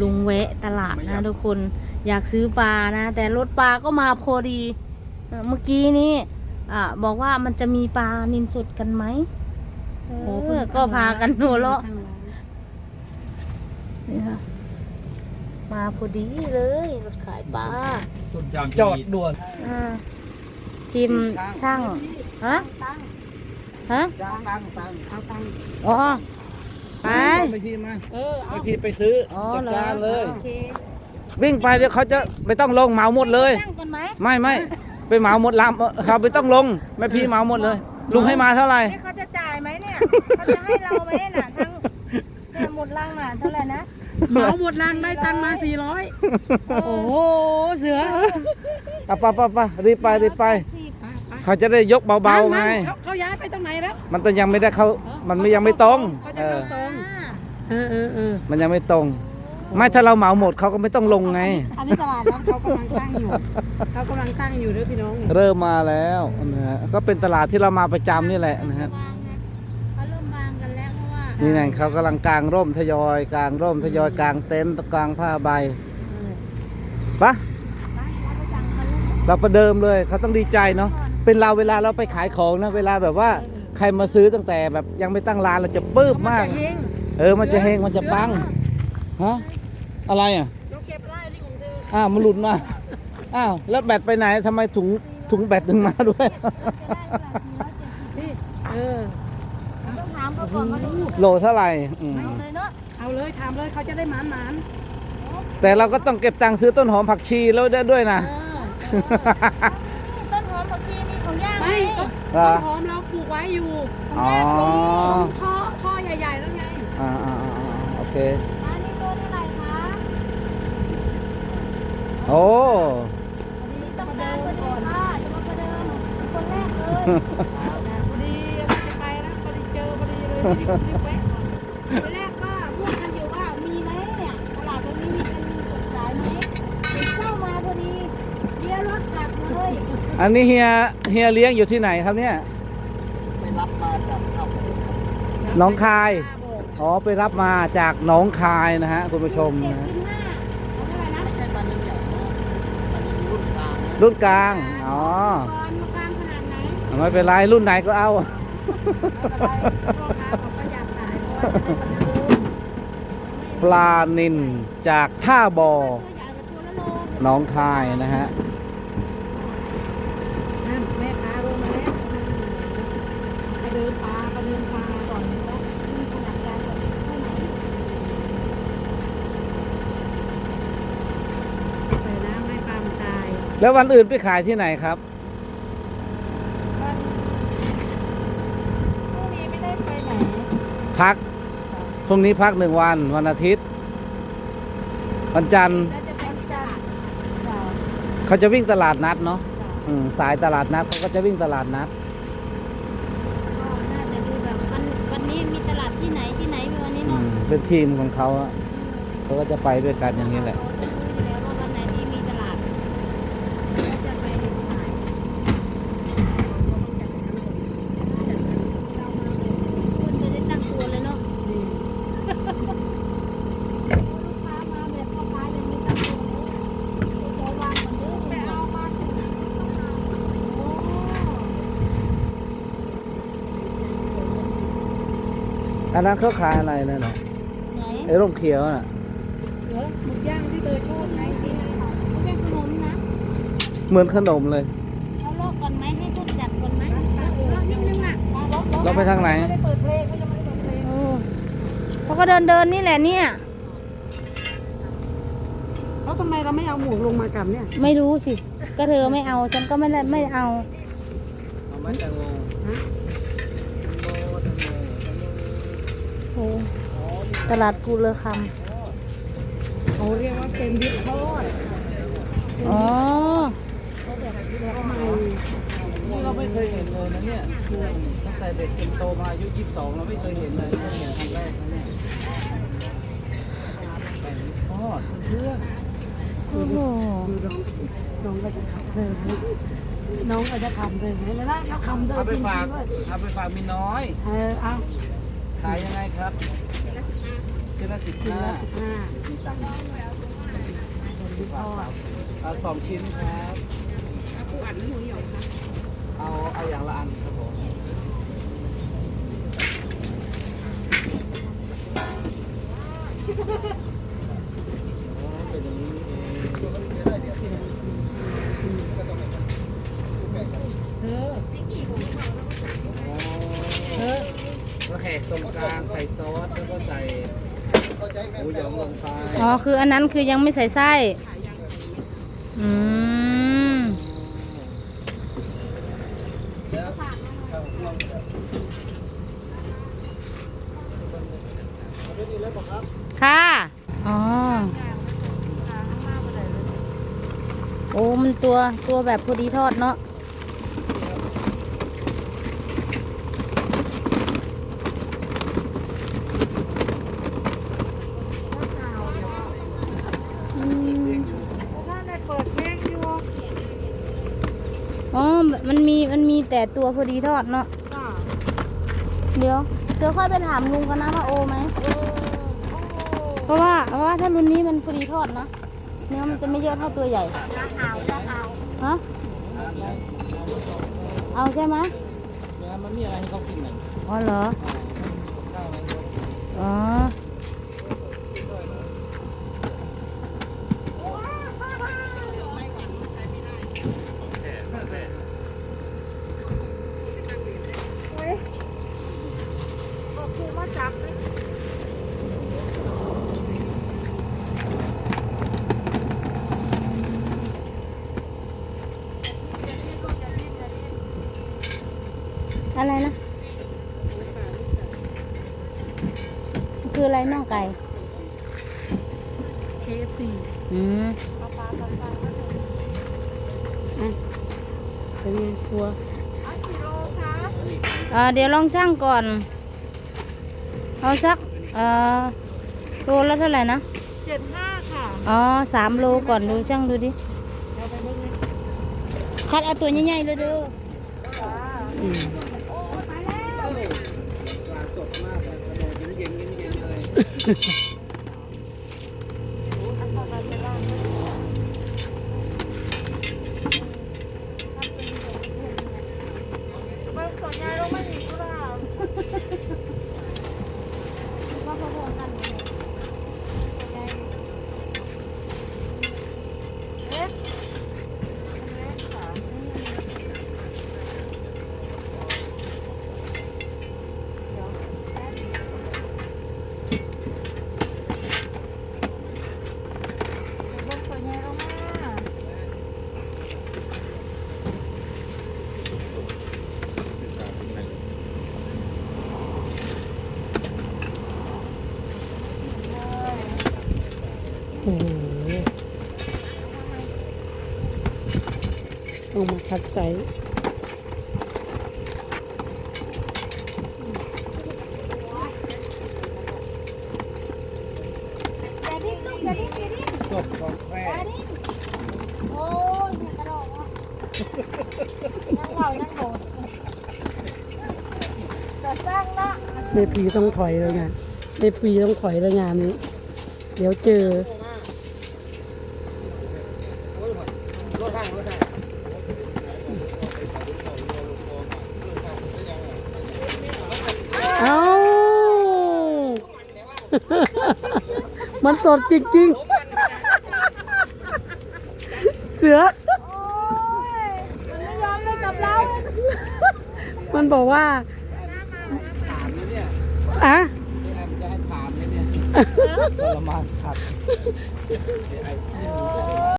ลุงแวะตลาดนะทุกคนอยากซื้อปลานะ แต่รถปลาก็มาพอดีเอ่อเมื่อกี้นี้อ่าบอกว่ามันจะมีปลานินสดกันไหมเออก็พากันหัวเราะนี่ค่ะมาพอดีเลยรถขายปลาจอดด่วนอ่าทีมช่างฮะฮะจ้างตังตังเอาตังอ๋อ ไปไปพี่มาเออไปพี่ไปซื้ออ๋อจัดเหรอการเลย โอเควิ่งไปเดี๋ยวเขาจะไม่ต้องลงเหมาหมดเลยช่างกันไหมไม่ไม่ไปเหมาหมดลำเออครับไม่ต้องลงแม่พี่เหมาหมดเลย ลุงให้มาเท่าไหร่ นี่เขาจะจ่ายไหมเนี่ยเขาจะให้เราไหมน่ะทั้งเนี่ยหมดลังน่ะเท่าไหร่นะเหมาหมดรังได้ตังค์มา 400โอ้โหเสืออะไปไปไปรีบไปรีบไปสิบเขาจะได้ยกเบาๆไงนั่นๆเขาเขาย้ายไปตรงไหนแล้วมันต้องยังไม่ได้เข้ามันไม่ยังไม่ตรงเขาเอจะอเข้าซองอ่า เออเออเออมันยังไม่ตรง ไม่ถ้าเราเหมาหมดเขาก็ไม่ต้องลงไง อันนี้ตลาดน้ำเขากำลังตั้งอยู่เขากำลังตั้งอยู่เด้อพี่น้องเริ่มมาแล้วนะฮะก็เป็นตลาดที่เรามาประจำนี่แหละนะฮะ วางไงเขาเริ่มวางกันแล้วเพราะว่านี่ไงเขากำลังกางร่มทยอยกางร่มทยอยกางเต็นท์กางผ้าใบปะเราประเดิมเลยเขาต้องดีใจเนาะเป็นเราเวลาเราไปขายของนะเวลาแบบว่าใครมาซื้อตั้งแต่แบบยังไม่ตั้งร้านเราจะปลื้มมากเฮง เออมันจะเฮงมันจะปังฮะอะไรอะเราเก็บไร่นี่ของเธออ้าวมันหลุดมาอ้าวแล้วแบตไปไหนทำไมถุงถุงแบตถึงมาด้วย นี่เออ ต้องถามเขาก่อนว่าลูกโลเท่าไหร่อืมเอาเลยเนาะเอาเลยถามเลยเขาจะได้หมานหมานแต่เราก็ต้องเก็บตังค์ซื้อต้นหอมผักชีแล้วได้ด้วยนะ เออ ต้นหอมผักชีมีของย่างไหมไม่ต้นเหรอต้นหอมเราปลูกไว้อยู่อ๋อท่อท่อใหญ่ๆแล้วไง อ่าอ่าอ่าอ่าโอเคอันนี้ตัวเท่าไหร่คะโอ้อันนี้ต้องการพอดีค่ะจะมาประเดิมเป็นคนแรกเลยพอดีเราจะไปนะพอดีเจอพอดีเลยรีบรีบแวะคนแรกก็พูดกันอยู่ว่ามีไหมเนี่ยตลาดตรงนี้มีเป็นมีสดขายไหมเข้ามาพอดีเลี้ยวรถกลับเลยอันนี้เฮียเฮียเลี้ยงอยู่ที่ไหนครับเนี่ยไปรับมาจากเอาหน้องคาย อ๋อไปรับมาจากหนองคายนะฮะคุณผู้ชมเจ็ดนะฮะสิบห้าเอาเท่าไหร่นะไม่ใช่ปลานิลใหญ่นะปลานิลรุ่นกลางนะรุ่นกลาง อ๋อก่อนมากลางขนาดไหนไม่เป็นไรรุ่นไหนก็เอาพ่อค้าเขาก็อยากขายเพราะว่าจะได้ประเดิมปลานินจากท่าบอตัวใหญ่กว่าตัวละโลหนองคายนะฮะนั่นแม่ค้าลงมาแล้วไปเดินปลาไปเดินปลาก่อนนะมีขนาดใหญ่กว่านี้เท่าไหร่ใส่น้ำให้ปลามันตาย แล้ววันอื่นไปขายที่ไหนครับพรุ่งนี้ไม่ได้ไปไหนพักพรุ่งนี้พักหนึ่งวัน วันอาทิตย์ วันจันทร์แล้วจะไปที่ตลาดจ้ะเขาจะวิ่งตลาดนัดเนาะอืมสายตลาดนัดเขาก็จะวิ่งตลาดนัด ก็น่าจะดูแบบวันวันนี้มีตลาดที่ไหนที่ไหนวันนี้อืเนาะมเป็นทีมของเขาอะเขาก็จะไปด้วยกันอย่างนี้แหละ เราจะรู้อยู่แล้วว่าวันไหนที่มีตลาดแล้วจะไปที่ไหนคุณจะได้ตั้งตัวเลยเนาะลูกค้ามาแบบพ่อค้ายังไม่ตั้งตัวเลยเดี๋ยววางก่อนเด้อไปเอามาถึงโอ้ อันนั้นเขาขายอะไรนั่นน่ะไหนไอ้ร่มเขียวน่ะ เหรอหมึกย่างที่เธอชอบไงที่เขาเป็นขนมนะเหมือนขนมเลยเอาลอกก่อนไหมให้ทุกจัดก่อนไหมลอกนิดนึงอะเราไปทางไหน ไม่ได้เปิดเพลงเขายังไม่ได้เปิดเพลงเออเขาก็เดินเดินนี่แหละเนี่ย แล้วทำไมเราไม่เอาหมวกลงมากับเนี่ยไม่รู้สิ ก็เธอไม่เอา ฉันก็ไม่ได้ไม่เอา เอามาแตงโม โอ้ตลาดกูเลอคเขาเรียกว่าเซนดิสทอดำอ๋อแบบใหม่นี่เราไม่เคยเห็นเลยนะเนี่ยตั้งแต่เด็กจนโตมาอายุ 22 เราไม่เคยเห็นเลยนี่เห็นครั้งแรกนะเนี่ยทอดเพื่อนโอ้โหน้องก็จะทำเลยน้องก็จะทำเลยแล้วนะเขาทำเลยเอาไปจริงฝากๆด้วยเอาไปฝากมีน้อย เออเอาขายยังไง ครับชิ้นละสิบชิ้นห้าละสิบห้ามีตังค์ดิบทอดเอาสองชิ้นครับเอาเอาอย่างละอันครับผมอ๋อเป็นอย่างนี้นี่เอง เออ เออแล้วแหกตรงกลางใส่ซอสแล้วก็ใส่หมูหยองลงไปอ๋อ คืออันนั้นคือยังไม่ใส่ไส้ อืม ค่ะ อ๋อ โอ้ มันตัวตัวแบบพอดีทอดเนาะ ถ้าในเปิดเพลงอยู่ อ๋อ มันมี มันมีแต่ตัวพอดีทอดเนาะก็เดี๋ยวเดี๋ยวค่อยไปถามลุงกันนะว่าโอไหม เพราะว่าเพราะว่าถ้ารุ่นนี้มันพอดีทอดนะ เนื้อมันจะไม่เยอะเท่าตัวใหญ่ จะเอาจะเอาฮะ เอาใช่ไหมเนี่ยมันมีอะไรให้เขากินหน่อยอ๋อเหรอข้าวอะไรเงี้ยอ๋ ครูมาจับเลยอะไรนะ คืออะไรน่องไก่ KFC อืมปลาปลาปลาปลาเป็นครัวเอากิโลคะเอ่อเดี๋ยวลองช่างก่อน เอาสักเอ่อโลละเท่าไหร่นะเจ็ดห้าค่ะอ๋อสามโลก่อนดูช่างดูดิเอาไปเบิ่งเลยคัดเอาตัวใหญ่ๆเลยเด้อจ้าอืมโอ้ตายแล้วปลาสดมากเลยกระโดดเย็นๆเย็นๆเลย อันต่อไปจะล่างเลยเบิ่งตัวใหญ่ลงมาอีกหรือเปล่า ว่าพอๆกัน เอ๊ะเอ๊ะค่ะ เบิ่งตัวใหญ่ลงมา โอ้โหเอามาคัดไซส์อย่าดิ้นลูกอย่าดิ้นอย่าดิ้นสดของแท้อย่าดิ้นโอ้ยเนี่ยกระโดดอะยังเผายังโหดแต่สร้างละแม่พีต้องถอยแล้วไงแม่พีต้องถอยแล้วงานนี้ เดี๋ยวเจอรถทางรถทาง เอา มันสดจริงๆ เสือโอ้ยมันไม่ยอมเลยกับเรามันบอกว่าถามนะเนี่ยอะนี่ไอ้มันจะให้ถามไหมเนี่ยทรมานสัตว์เดี๋ยวไอ้